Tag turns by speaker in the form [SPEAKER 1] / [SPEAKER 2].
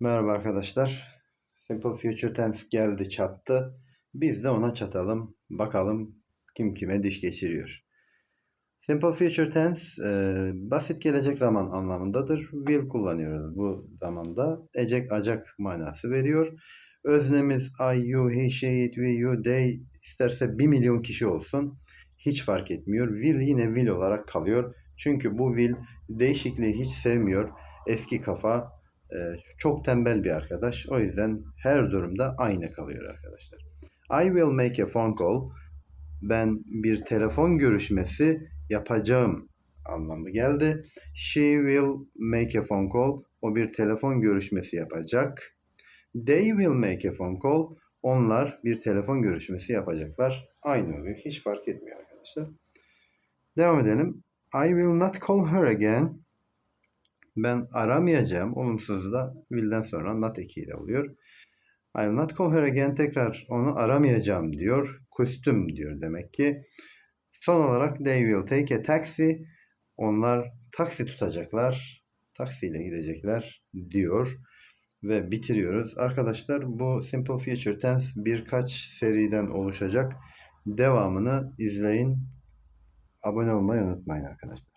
[SPEAKER 1] Merhaba arkadaşlar. Simple Future Tense geldi çattı. Biz de ona çatalım. Bakalım kim kime diş geçiriyor. Simple Future Tense e, basit gelecek zaman anlamındadır. Will kullanıyoruz bu zamanda. Ecek acak manası veriyor. Öznemiz I, you, he, she, it, we, you, they isterse 1 milyon kişi olsun. Hiç fark etmiyor. Will yine will olarak kalıyor. Çünkü bu will değişikliği hiç sevmiyor. Eski kafa, çok tembel bir arkadaş. O yüzden her durumda aynı kalıyor arkadaşlar. I will make a phone call. Ben bir telefon görüşmesi yapacağım anlamı geldi. She will make a phone call. O bir telefon görüşmesi yapacak. They will make a phone call. Onlar bir telefon görüşmesi yapacaklar. Aynı oluyor. Hiç fark etmiyor arkadaşlar. Devam edelim. I will not call her again. Ben aramayacağım. Olumsuz da will'den sonra not ekiyle oluyor. I will not again. Tekrar onu aramayacağım diyor. Kostüm diyor demek ki. Son olarak they will take a taxi. Onlar taksi tutacaklar. Taksiyle gidecekler diyor. Ve bitiriyoruz. Arkadaşlar bu Simple Future Tense birkaç seriden oluşacak. Devamını izleyin. Abone olmayı unutmayın arkadaşlar.